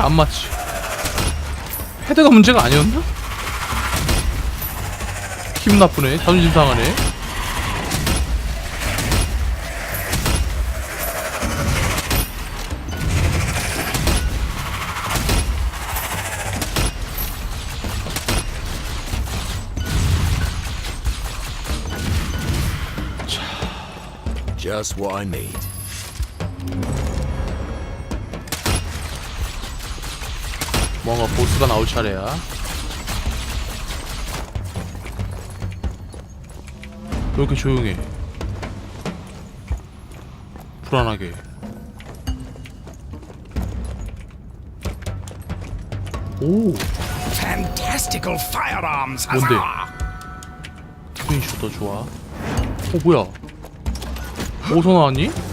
샷이 안 맞지 헤드가 문제가 아니었나? 기분 나쁘네 자존심 상하네 Just what I need. 뭔가 보스가 나올 차례야 왜 이렇게 조용해 불안하게 오 Fantastical firearms, 뭔데? huzzah! 스크린쇼터 좋아 어 뭐야 어디서 나왔니?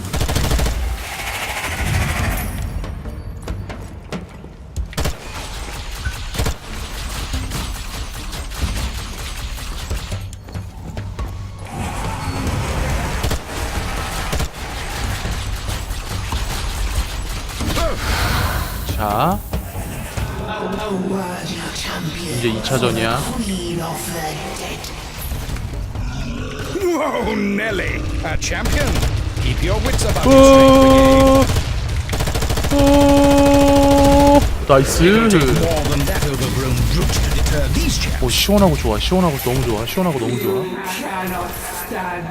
자 이제 2차전이야 Whoa, Nelly! A champion! Keep your wits about you. 오, 오, 나이스. More than that overgrown brute to deter these chaps. 오 시원하고 좋아. 시원하고 너무 좋아. 시원하고 너무 좋아. cannot stand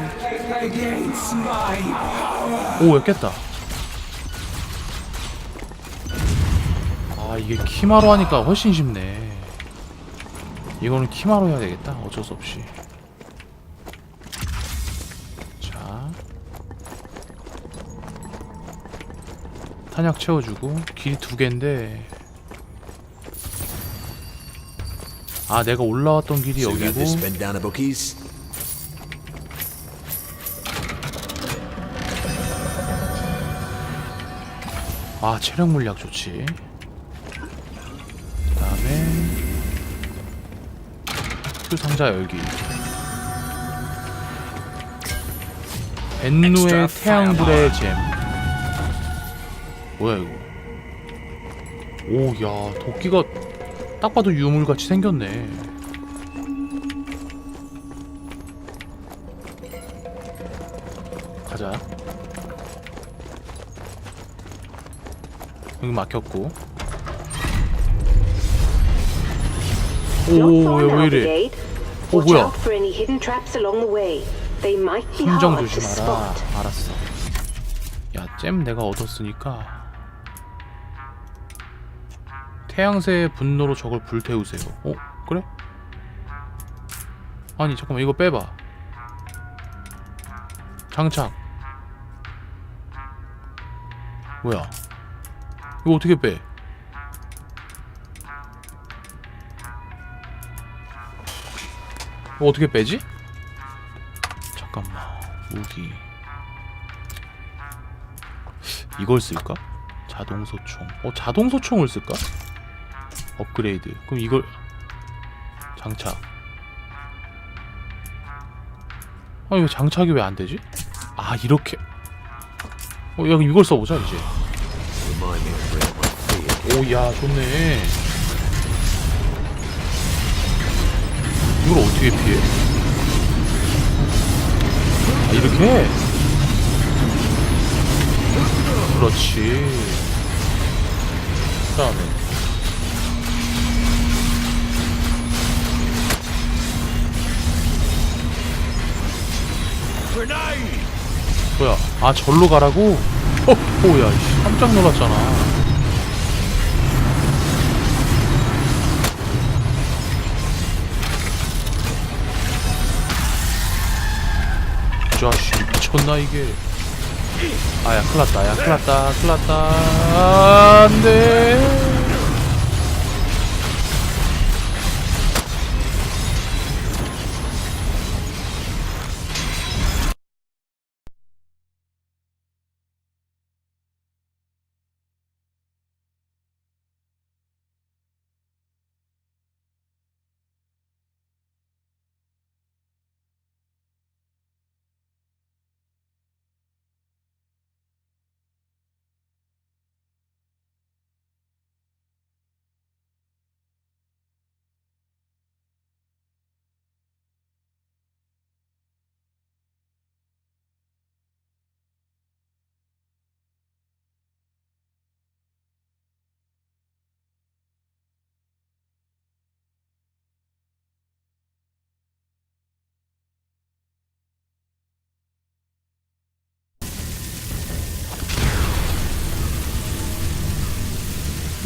against my 오, 야, 깼다. 아, 이게 키마로 하니까 훨씬 쉽네. 이거는 키마로 해야 되겠다. 어쩔 수 없이. 자. 탄약 채워주고 길이 두 개인데 아 내가 올라왔던 길이 여기고. 아 체력 물약 좋지 큐 상자 열기. 벤누의 태양불의 잼. 뭐야 이거? 오야 도끼가 딱 봐도 유물같이 생겼네. 가자. 여기 막혔고 오, far 야, now, 왜 이래? 어, Watch 뭐야? to 조심하라. 알았어. 야, 잼 내가 얻었으니까. 태양새의 분노로 적을 불태우세요. 어? 그래? 아니, 잠깐만, 이거 빼봐. 장착. 뭐야? 이거 어떻게 빼? 이거 어떻게 빼지? 잠깐만 무기 이걸 쓸까? 자동소총 어 자동소총을 쓸까? 업그레이드 그럼 이걸 장착 아 이거 장착이 왜 안되지? 아 이렇게 어 야, 그럼 이걸 써보자 이제. 오야 좋네 이걸 어떻게 피해? 아 이렇게? 그렇지 그 다음에 뭐야 아 절로 가라고? 어, 오야 씨, 깜짝 놀랐잖아 자식 미쳤나 이게? 아야 큰일났다. 야 큰일났다. 큰일났다. 안돼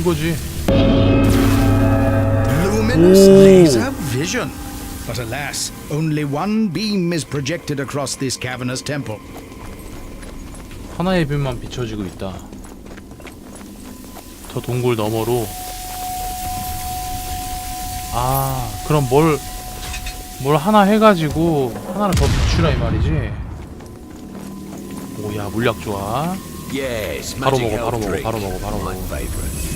이거지. Luminous Ooh. laser vision. But alas, only one beam is projected across this cavernous temple. 하나의 빛만 비춰지고 있다. 저 동굴 너머로. 아, 그럼 뭘, 뭘 하나 해가지고 하나를 더 비추라 이 말이지. 오야 물약 좋아. Yes, 바로 먹어, 바로 먹어. 바로 먹어, 바로 먹어.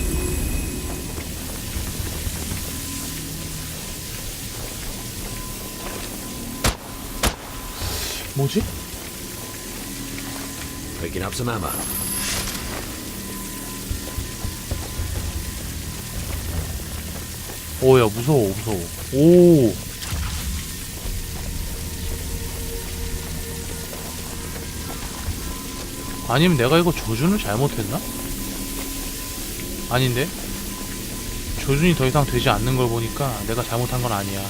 뭐지? Picking up some ammo. 오야 무서워 무서워. 오. 아니면 내가 이거 조준을 잘못했나? 아닌데? 조준이 더 이상 되지 않는 걸 보니까 내가 잘못한 건 아니야.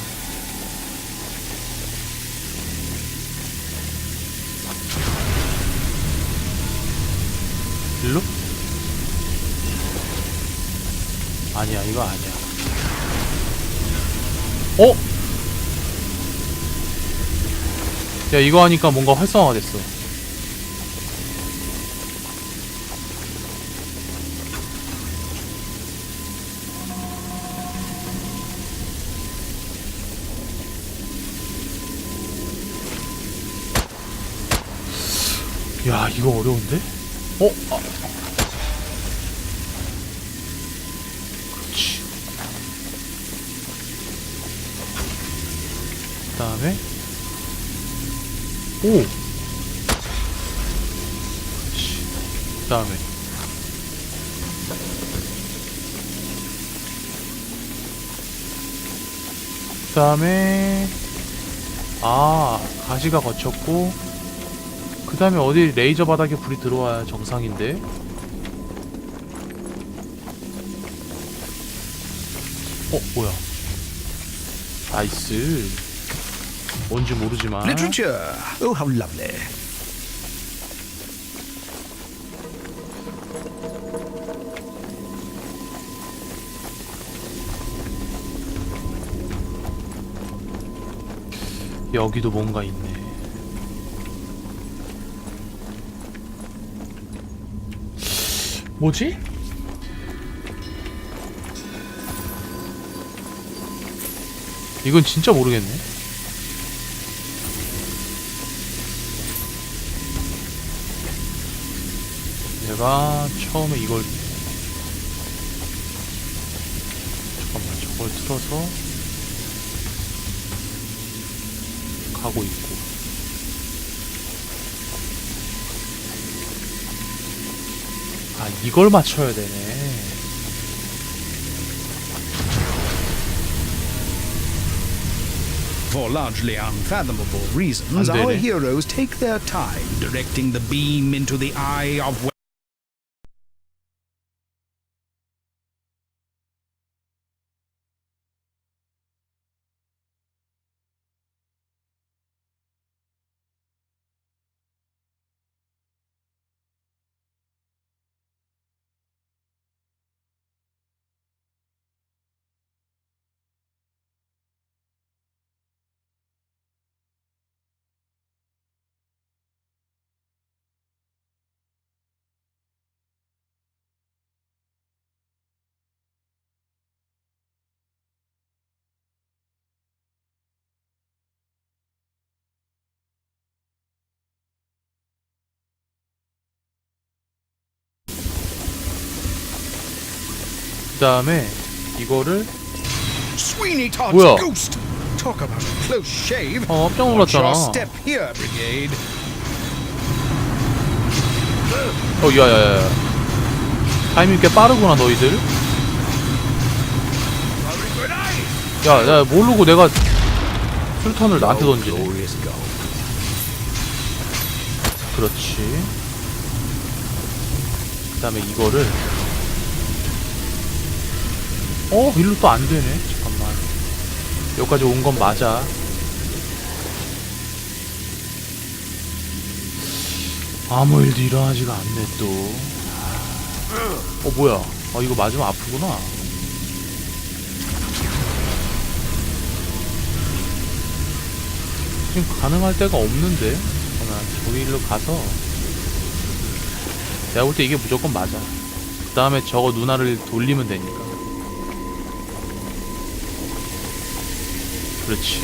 일로? 아니야, 이거 아니야. 어? 야, 이거 하니까 뭔가 활성화가 됐어. 야, 이거 어려운데? 어? 아. 그렇지. 그 다음에 오! 그렇지. 그 다음에 그 다음에 아 가시가 거쳤고 그 다음에 어디 레이저 바닥에 불이 들어와야 정상인데 어 뭐야 나이스 뭔지 모르지만 Literature. Oh, how lovely. 여기도 뭔가 있네. 뭐지? 이건 진짜 모르겠네. 내가 처음에 이걸 잠깐만 저걸 틀어서 가고 있고 아 이걸 맞춰야 되네 For largely unfathomable reasons, Andere. our heroes take their time directing the beam into the eye of. 다음에 이거를 Sweeney Todd's 뭐야? ghost! Talk about a close shave. 어 깜짝 놀랐잖아 your step here, Brigade. 어 야야야 타이밍 꽤 빠르구나 너희들 야야 모르고 내가 술탄을 나한테 던지네. 그렇지 그 다음에 이거를 어? 일로 또 안 되네. 잠깐만. 여기까지 온 건 맞아. 아무 일도 일어나지가 않네 또. 어 뭐야? 어 이거 맞으면 아프구나. 지금 가능할 데가 없는데? 그러면 저기 일로 가서. 내가 볼 때 이게 무조건 맞아. 그 다음에 저거 누나를 돌리면 되니까 그렇지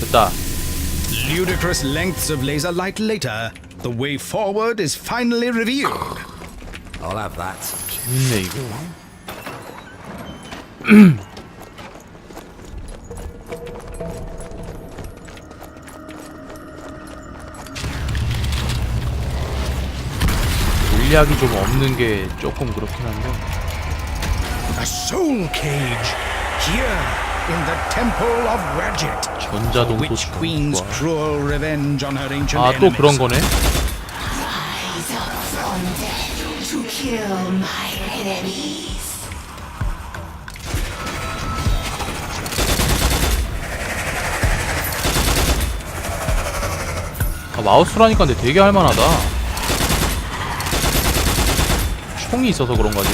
됐다 Ludicrous lengths of laser light later, the way forward is finally revealed. I'll have that. 재밌네 이거 물약이 좀 없는 게 조금 그렇긴 한데 A soul cage here in the temple of Witch 소스 Queen's cruel revenge on her ancient 아또 enemies. 그런 거네 Rise up from death to kill my enemies. 아, 마우스라니까 근데 되게 할만하다 총이 있어서 그런 거지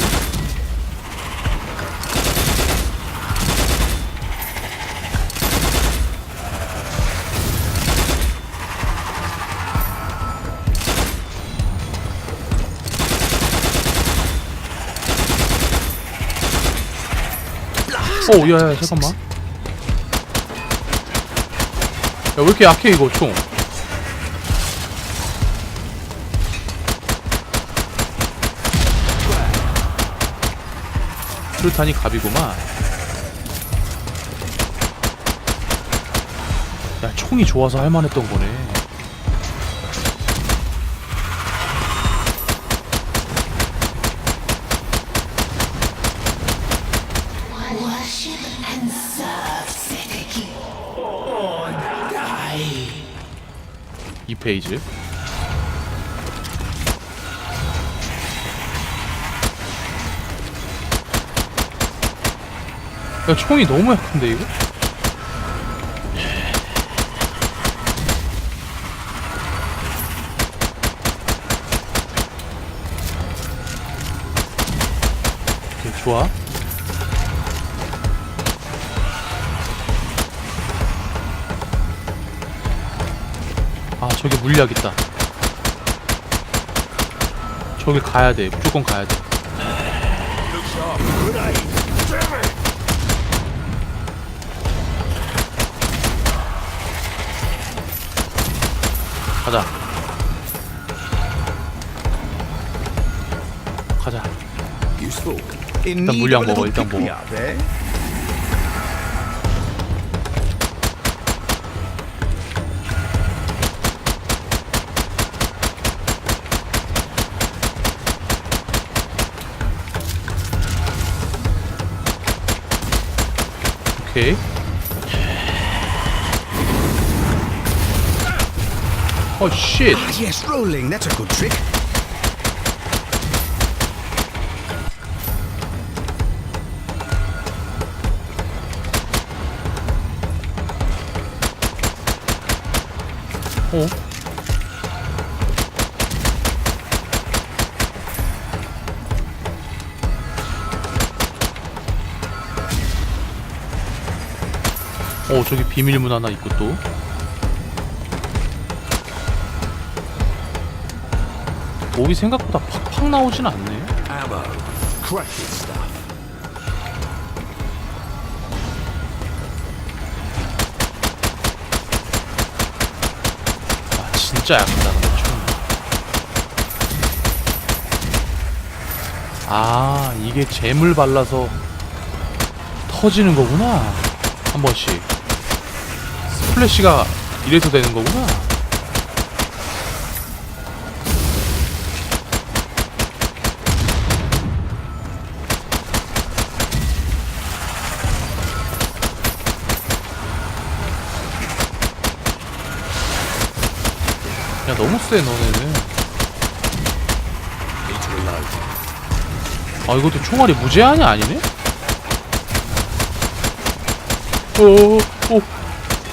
오, 어, 야, 야, 잠깐만. 야, 왜 이렇게 약해, 이거, 총. 수류탄이 갑이구만. 야, 총이 좋아서 할만했던 거네. 페이지. 야, 총이 너무 약한데, 이거? 오케이, 좋아. 저기 물약 있다. 저기 가야 돼. 무조건 가야 돼. 가자. 가자. 일단 물약 먹어, 일단 먹어. 오케이 어쉣 Ah, yes, rolling. That's a good trick. 어? 어 저기 비밀문 하나 있고 또. 몹이 생각보다 팍팍 나오진 않네. 아 진짜 약하다 근데 총. 아 이게 잼을 발라서 터지는 거구나. 한 번씩. 스 플래시가 이래서 되는 거구나 야 너무 세 너네는. 아 이것도 총알이 무제한이 아니네? 오오오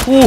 오,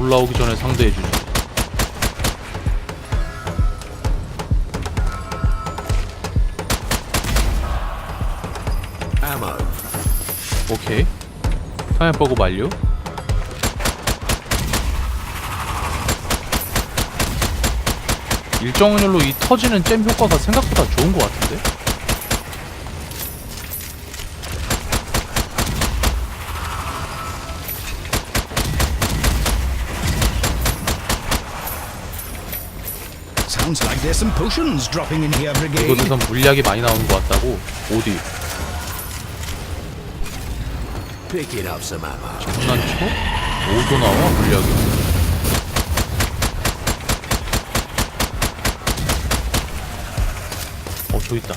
올라오기 전에 Ammo. 오케이 타이어 버그 완료 일정 확률로 이 터지는 잼 효과가 생각보다 좋은 것 같은데? Sounds like there's some potions dropping in here, Brigade. 이곳에선 물약이 많이 나오는 것 같다고 어디? Picking up some ammo. 장난쳐? 어디서 나와 물약이 어 저기 있다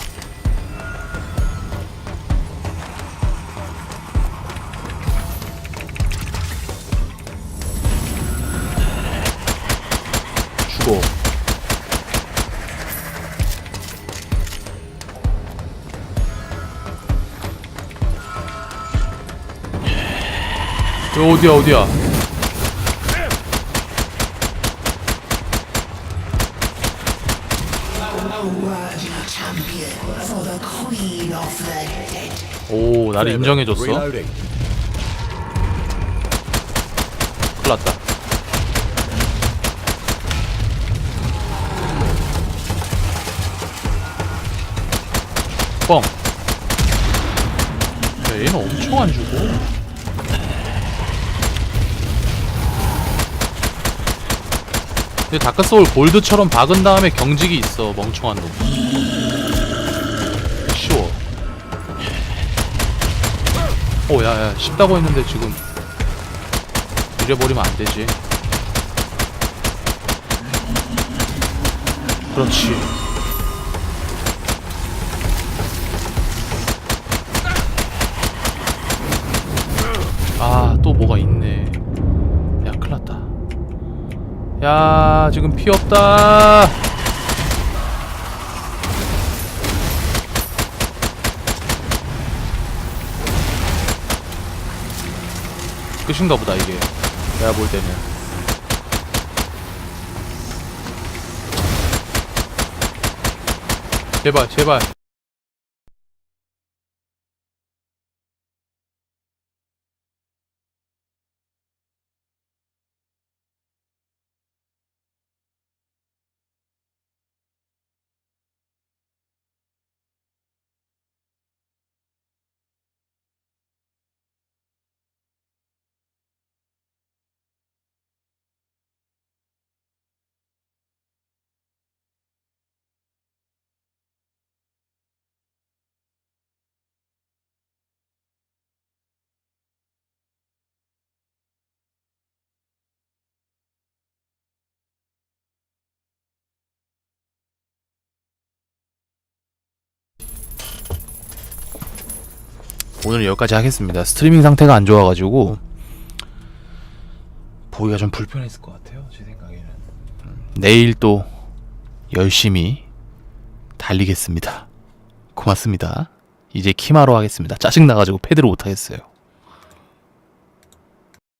여기 어디야 어디야. 오 나를 인정해줬어 Reloading. 큰일 났다 뻥 야, 얘는 엄청 안 주고 근데 다크소울 골드처럼 박은 다음에 경직이 있어 멍청한 놈 쉬워 오 야야 쉽다고 했는데 지금 잃어버리면 안 되지. 그렇지. 아, 또 뭐가 있네. 야, 지금 피 없다. 끝인가 보다, 이게. 내가 볼 때는. 제발, 제발. 오늘 여기까지 하겠습니다. 스트리밍 상태가 안 좋아가지고 보기가 좀 불편했을 것 같아요. 제 생각에는. 음, 내일 또 열심히 달리겠습니다. 고맙습니다. 이제 키마로 하겠습니다. 짜증 나가지고 패드를 못 하겠어요.